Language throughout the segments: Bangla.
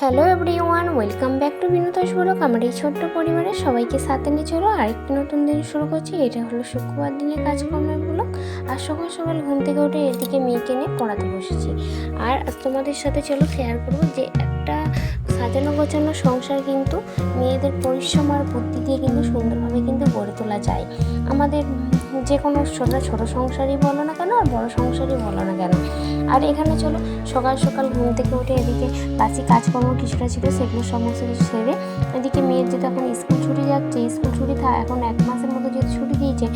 Hello everyone welcome back to Binodas vlog আমার এই ছোট্ট পরিবারের সবাইকে সাথে নিয়ে চলো। আরেকটি নতুন দিন শুরু করছি। এটা হলো শুক্রবার দিনের কাজকর্মের বলক আর সকাল সকাল ঘুম থেকে উঠে এদিকে মেয়েকে নিয়ে পড়াতে বসেছি। আর তোমাদের সাথে চলো শেয়ার করব যে একটা সাজানো গোছানো সংসার কিন্তু মেয়েদের পরিশ্রম আর বুদ্ধি দিয়ে কিন্তু সুন্দরভাবে কিন্তু গড়ে তোলা যায়। আমাদের যে কোনো ছোটো ছোটো সংসারই বলো না কেন আর বড় সংসারই বলো না কেন। আর এখানে চলো, সকাল সকাল ঘুম থেকে উঠে এদিকে বাসি কাজকর্ম কিছুটা ছিল সেগুলো সমস্ত কিছু সেরে এদিকে মেয়ের যেহেতু এখন স্কুল ছুটি যাচ্ছে, স্কুল ছুটি থা এখন এক মাসের মতো যেহেতু ছুটি দিয়েছে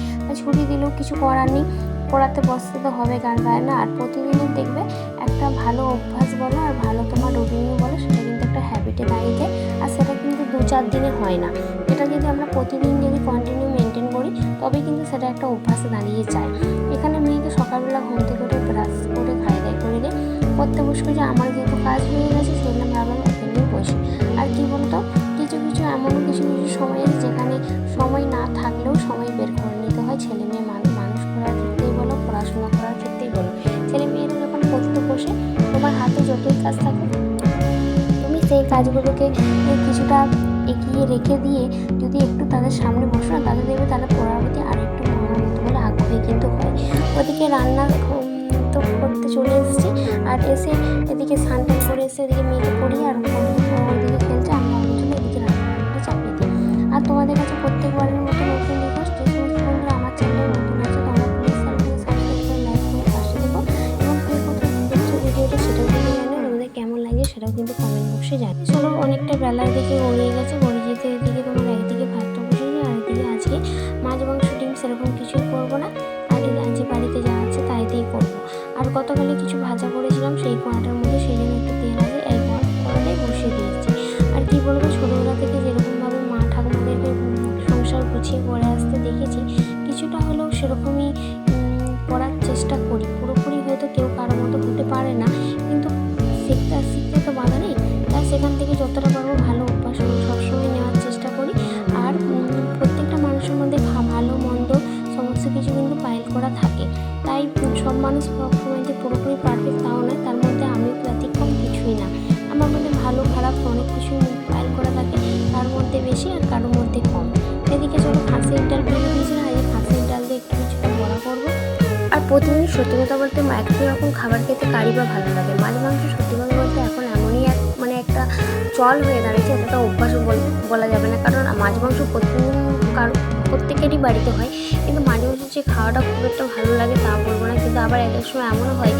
ছুটি দিলেও কিছু করার নেই। পড়াতে বসতে তো হবে গান গায় না। আর প্রতিদিনই দেখবে একটা ভালো অভ্যাস বলো আর ভালো তোমার রুটিনও বলো, সেটা কিন্তু একটা হ্যাবিটে দাঁড়িয়ে যায় আর সেটা কিন্তু দু চার দিনে হয় না। এটা যদি আমরা প্রতিদিন যদি কন্টিনিউ মেনটেন করি তবে কিন্তু সেটা একটা অভ্যাসে দাঁড়িয়ে যায়। এখানে মেয়েকে সকালবেলা ঘুম থেকে উঠে ব্রাশ করে খাই দাই করে দিয়ে পড়তে বসবে যে আমার যেহেতু কাজ হয়ে গেছে আমি ভাবলাম ওকে তোমার হাতে যতই কাজ থাকে, তুমি সেই কাজগুলোকে কিছুটা এগিয়ে রেখে দিয়ে যদি একটু তাদের সামনে বসো না তাদের দেখবে তাদের পড়ার প্রতি আর একটু মনের মতো বলে আগ্রহী কিন্তু হয়। ওদিকে রান্না তো করতে চলে এসেছি, আর এসে এদিকে স্নান করে এসে এদিকে মেয়েকে পড়িয়ে আর ওদিকে খেলছে আমি এদিকে রান্নাটা চাপিয়ে দিই। আর তোমাদের কাছে প্রত্যেকবারের মতো নতুন সেরকম কিছুই করব না। এই আজকে বাড়িতে যা আছে তাই দিয়েই করব। আর গতকালে কিছু ভাজা করেছিলাম সেই কোয়াটার মধ্যে, সেই জন্য একটু তেল আছে, এই কড়াটাই বসিয়ে দিয়েছি। আর কি বলব, ছোটোবেলা থেকে যেরকমভাবে মা ঠাকুমাদেরকে সংসার গুছিয়ে করে আসতে দেখেছি, কিছুটা হলেও সেরকমই করার চেষ্টা করি। পুরোপুরি হয়তো কেউ কারোর মতো হতে পারে না, কিন্তু শিখতে আর শিখতে তো বাধা নেই। তাই সেখান থেকে সবসময় যে পুরোপুরি পারফেক্ট তাও নয়, তার মধ্যে আমি ব্যতিক্রম কিছুই না। আমার মধ্যে ভালো, খারাপ অনেক কিছু পাইল করা থাকে, তার মধ্যে বেশি আর কারোর মধ্যে কম। এদিকে চলো খাসির ডাল দিয়েছিলাম আর এই খাসির ডাল দিয়ে একটু কিছুটা বড়া করব। আর প্রতিদিন সত্যি কথা বলতে একই রকম খাবার খেতে কারি বা ভালো লাগে। মাছ মাংস সত্যি কথা বলতে এখন এমনই এক মানে একটা চল হয়ে দাঁড়িয়েছে এটা তো অভ্যাস বলা যাবে না। কারণ মাছ মাংস প্রতিদিন কারও প্রত্যেকেরই বাড়িতে হয়। কিন্তু মাঝে মাঝে যে খাওয়াটা খুব একটা ভালো লাগে তা বলব না। কিন্তু আবার এক সময় এমনও হয়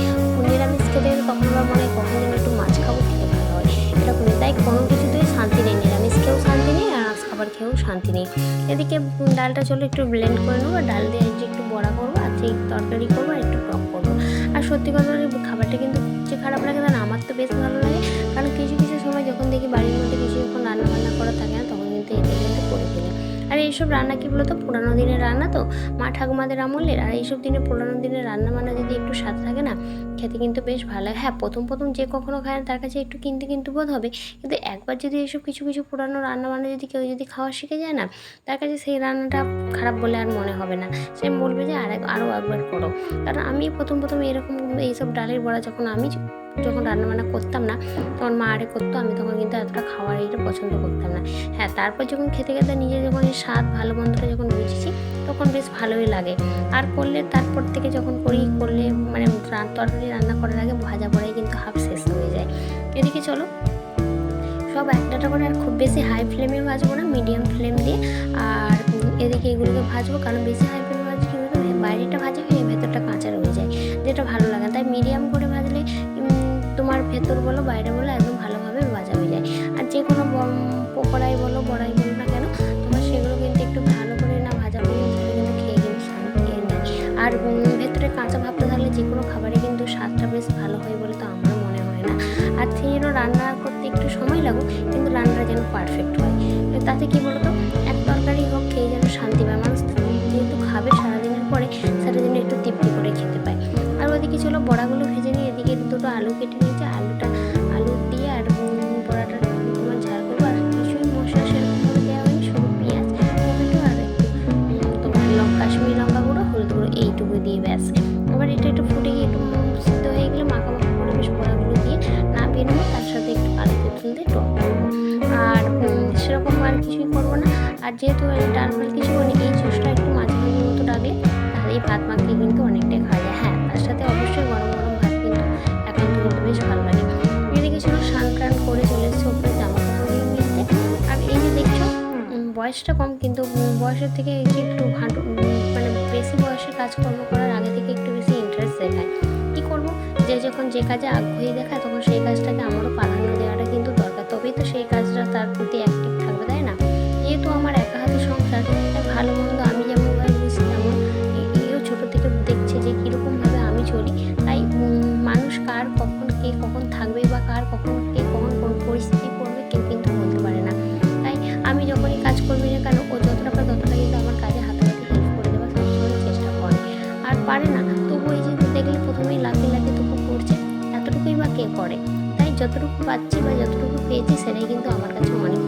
নিরামিষ খেতে তখন আবার মনে হয় কখন যেন একটু মাছ খাব খেতে ভালো হয়। এরকমই তাই কোনো কিছুতেই শান্তি নেই। নিরামিষ খেয়েও শান্তি নেই আর খাবার খেয়েও শান্তি নেই। এদিকে ডালটা চলো একটু ব্লেন্ড করে নেব। ডাল দিয়ে যে একটু বড়া করব আর যে তরকারি করব আর একটু টক করব। আর সত্যি কথা খাবারটা কিন্তু যে খারাপ লাগে না, আমার তো বেশ ভালো লাগে। কারণ কিছু কিছু সময় যখন দেখি বাড়ির মধ্যে কিছু যখন রান্না বান্না করা থাকে না, তখন কিন্তু এটা কিন্তু করে ফেলে। আর এইসব রান্না কি বলতো? পুরানো দিনের রান্না তো? মা ঠাকুমাদের আমলের। আর এইসব দিনে পুরানো দিনের রান্না বান্না যদি একটু স্বাদ থাকে না, খেতে কিন্তু বেশ ভালো হ্যাঁ প্রথম প্রথম যে কখনো খায় না, তার কাছে একটু কিনতে কিন্তু বোধ হবে। কিন্তু একবার যদি এইসব কিছু কিছু পুরানো রান্না বান্না যদি কেউ যদি খাওয়া শিখে যায় না, তার কাছে সেই রান্নাটা খারাপ বলে আর মনে হবে না। সে বলবে যে আর আরও একবার করো। কারণ আমি প্রথম প্রথম এরকম এইসব ডালের বড়া যখন আমি যখন রান্না বান্না করতাম না, তখন মা আরে করতো, আমি তখন কিন্তু এতটা খাওয়ার এইটা পছন্দ করতাম না। হ্যাঁ তারপর যখন খেতে খেতে নিজে যখন এই স্বাদ ভালো মন্দটা যখন বুঝেছি, তখন বেশ ভালোই লাগে। আর করলে তারপর থেকে যখন করি, করলে মানে তরকারি রান্না করার আগে ভাজা পড়াই কিন্তু হাফ শেষ হয়ে যায়। এদিকে চলো। সব একটা করে আর খুব বেশি হাই ফ্লেমে ভাজবো না মিডিয়াম ফ্লেম দিয়ে। আর এদিকে এগুলোকে ভাজবো, কারণ বেশি হাই ফ্লেমে ভাজলে কী বলতো বাইরেটা ভাজা হয়ে ভেতরটা কাঁচা রয়ে যায়, যেটা ভালো লাগে। তাই মিডিয়াম করে ভাজলে তোমার ভেতর বলো, বাইরে বলো, একদম ভালোভাবে ভাজা হয়ে যায়। আর যে কোনো পকোড়াই বলো, বড়াই উম, কাঁচা ভাবটা থাকলে যে কোনো খাবারে কিন্তু স্বাদটা বেশ ভালো হয় বলে তো আমার মনে হয় না। আর সেই জন্য রান্না করতে একটু সময় লাগুক কিন্তু রান্নাটা যেন পারফেক্ট হয়। তাতে কি বলতো? এক তরকারি হোক খেয়ে যেন শান্তি পায়। মানুষ যেহেতু খাবে সারাদিনের পরে সারাদিন যেন একটু তৃপ্তি করে খেতে পায়। আর ওদিকে চলো বড়াগুলো ভেজে নিয়ে এদিকে দুটো আলু কেটে নিয়েছে। আলুটা এইটুকু দিয়ে ব্যাস। এবার এটা একটু ফুটে গিয়ে একটু সিদ্ধ হয়ে গেলে মাখা মাখা করে বেশ বড়াগুলো দিয়ে নামিয়ে নেব, তার সাথে একটু আলু তেঁতুল দিয়ে টক আর সেরকম আর কিছুই করব না। আর যেহেতু ডাল ফাল কিছু করি এই জুসটা একটু মাঝে মাঝে মতো ডাকলে তাহলে এই ভাত মাখিয়ে কিন্তু অনেকটাই খাওয়া যায়। হ্যাঁ তার সাথে অবশ্যই গরম গরম ভাত কিন্তু এখন কিন্তু বেশ ভালো লাগে। এদিকে ছিল স্নান টান করে চলে এসেছে উপরে জামা কাপড় নিতে। আর এই যে দেখছ বয়সটা কম কিন্তু বয়সের থেকে একটু হাঁটু মানে বেশি কাজকর্ম করার আগে থেকে একটু বেশি ইন্টারেস্ট দেখায়। কী করব? যে যখন যে কাজে আগ্রহী দেখায়, তখন সেই কাজটাকে আমারও প্রাধান্য দেওয়াটা কিন্তু দরকার। তবেই তো সেই কাজটা তার প্রতি অ্যাক্টিভ থাকবে, তাই না? যেহেতু আমার যতটুকু পাচ্ছি বা যতটুকু পেয়েছি সেটাই কিন্তু আমার কাছে অনেক